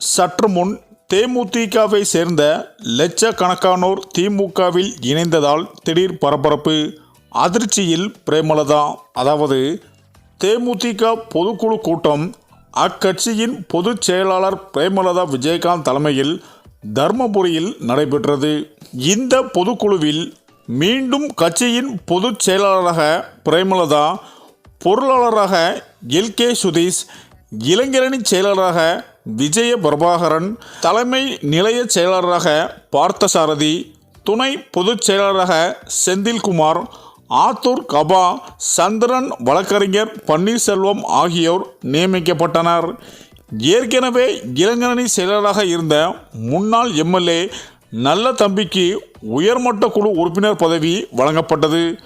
சற்று முன் தேமுதிகவை சேர்ந்த லட்சக்கணக்கானோர் திமுகவில் இணைந்ததால் திடீர் பரபரப்பு அதிர்ச்சியில் பிரேமலதா அதாவது தேமுதிக பொதுக்குழு கூட்டம் அக்கட்சியின் பொதுச் செயலாளர் பிரேமலதா விஜயகாந்த் தலைமையில் தர்மபுரியில் நடைபெற்றது. இந்த பொதுக்குழுவில் மீண்டும் கட்சியின் பொதுச் செயலாளராக பிரேமலதா பொருளாளராக எல் கே சுதீஷ் இளைஞரணி செயலாளராக விஜய பிரபாகரன் தலைமை நிலைய செயலாளராக பார்த்தசாரதி துணை பொதுச் செயலாளராக செந்தில்குமார் ஆத்தூர் கபா சந்திரன் வழக்கறிஞர் பன்னீர்செல்வம் ஆகியோர் நியமிக்கப்பட்டனர். ஏற்கனவே இளைஞரணி செயலராக இருந்த முன்னாள் எம்எல்ஏ நல்ல தம்பிக்கு உயர்மட்ட குழு உறுப்பினர் பதவி வழங்கப்பட்டது.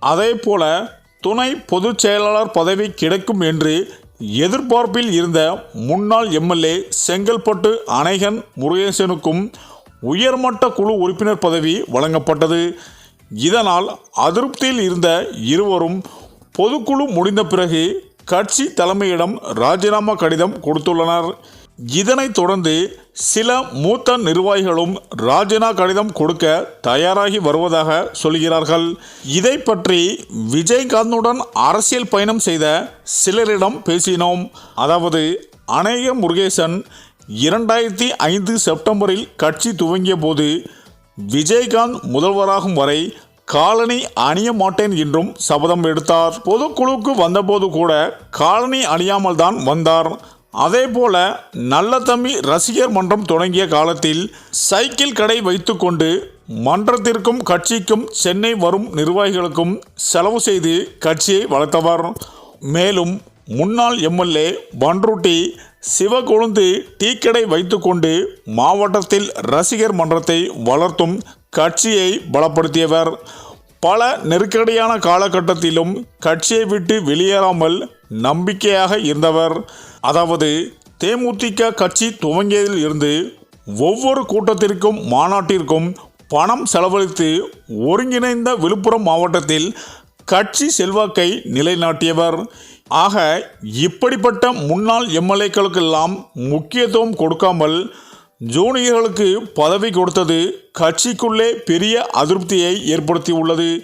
அதே போல துணை பொதுச் செயலாளர் பதவி கிடைக்கும் என்று எதிர்பார்ப்பில் இருந்த முன்னாள் எம்எல்ஏ செங்கல்பட்டு அணைகன் முருகேசனுக்கும் உயர்மட்ட குழு உறுப்பினர் பதவி வழங்கப்பட்டது. இதனால் அதிருப்தியில் இருந்த இருவரும் பொதுக்குழு முடிந்த பிறகு கட்சி தலைமையிடம் ராஜினாமா கடிதம் கொடுத்துள்ளனர். இதனைத் தொடர்ந்து சில மூத்த நிர்வாகிகளும் ராஜினா கடிதம் கொடுக்க தயாராகி வருவதாக சொல்கிறார்கள். இதை பற்றி விஜயகாந்துடன் அரசியல் பயணம் செய்த சிலரிடம் பேசினோம். அதாவது அநேக முருகேசன் இரண்டாயிரத்தி ஐந்து செப்டம்பரில் கட்சி துவங்கிய போது விஜயகாந்த் முதல்வராகும் வரை காலனி அணிய மாட்டேன் என்றும் சபதம் எடுத்தார். பொதுக்குழுவுக்கு வந்தபோது கூட காலனி அணியாமல் தான் வந்தார். அதே போல நல்ல தம்பி ரசிகர் மன்றம் தொடங்கிய காலத்தில் சைக்கிள் கடை வைத்துக்கொண்டு மன்றத்திற்கும் கட்சிக்கும் சென்னை வரும் நிர்வாகிகளுக்கும் செலவு செய்து கட்சியை வளர்த்தவர். மேலும் முன்னாள் எம்எல்ஏ பன்ருட்டி சிவகொழுந்து டீக்கடை வைத்துக்கொண்டு மாவட்டத்தில் ரசிகர் மன்றத்தை வளர்த்தும் கட்சியை பலப்படுத்தியவர். பல நெருக்கடியான காலகட்டத்திலும் கட்சியை விட்டு வெளியேறாமல் நம்பிக்கையாக இருந்தவர். அதாவது தேமுதிக கட்சி துவங்கியதில் இருந்து ஒவ்வொரு கூட்டத்திற்கும் மாநாட்டிற்கும் பணம் செலவழித்து ஒருங்கிணைந்த விழுப்புரம் மாவட்டத்தில் கட்சி செல்வாக்கை நிலைநாட்டியவர். ஆக இப்படிப்பட்ட முன்னாள் எம்எல்ஏக்களுக்கெல்லாம் முக்கியத்துவம் கொடுக்காமல் ஜூனியர்களுக்கு பதவி கொடுத்தது கட்சிக்குள்ளே பெரிய அதிருப்தியை ஏற்படுத்தியுள்ளது.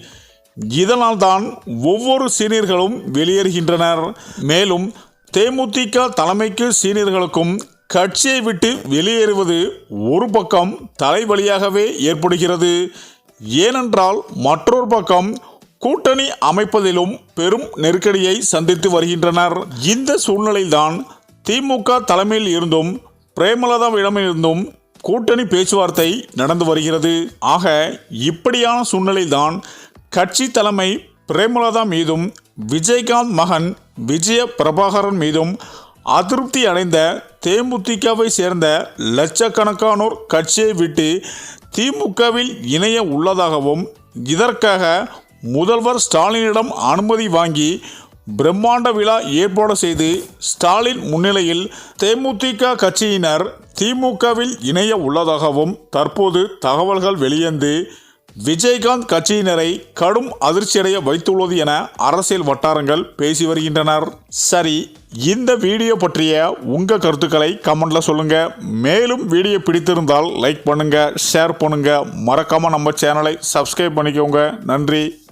இதனால்தான் ஒவ்வொரு சீனியர்களும் வெளியேறுகின்றனர். மேலும் தேமுதிக தலைமைக்கு சீனியர்களுக்கும் கட்சியை விட்டு வெளியேறுவது ஒரு பக்கம் தலைவலியாகவே ஏற்படுகிறது. ஏனென்றால் மற்றொரு பக்கம் கூட்டணி அமைப்பதிலும் பெரும் நெருக்கடியை சந்தித்து வருகின்றனர். இந்த சூழ்நிலையில்தான் திமுக தலைமையில் இருந்தும் பிரேமலதாவிடமிருந்தும் கூட்டணி பேச்சுவார்த்தை நடந்து வருகிறது. ஆக இப்படியான சூழ்நிலையில்தான் கட்சி தலைமை பிரேமலதா மீதும் விஜயகாந்த் மகன் விஜய பிரபாகரன் மீதும் அதிருப்தி அடைந்த தேமுதிகவை சேர்ந்த லட்சக்கணக்கானோர் கட்சியை விட்டு திமுகவில் இணைய உள்ளதாகவும் இதற்காக முதல்வர் ஸ்டாலினிடம் அனுமதி வாங்கி பிரம்மாண்ட விழா ஏற்பாடு செய்து ஸ்டாலின் முன்னிலையில் தேமுதிக கட்சியினர் திமுகவில் இணைய உள்ளதாகவும் தற்போது தகவல்கள் வெளியந்து விஜயகாந்த் கட்சியினரை கடும் அதிர்ச்சியடைய வைத்துள்ளது என அரசியல் வட்டாரங்கள் பேசி வருகின்றனர். சரி இந்த வீடியோ பற்றிய உங்க கருத்துக்களை கமெண்ட்ல சொல்லுங்க. மேலும் வீடியோ பிடித்திருந்தால் லைக் பண்ணுங்க ஷேர் பண்ணுங்க. மறக்காம நம்ம சேனலை சப்ஸ்கிரைப் பண்ணிக்கோங்க. நன்றி.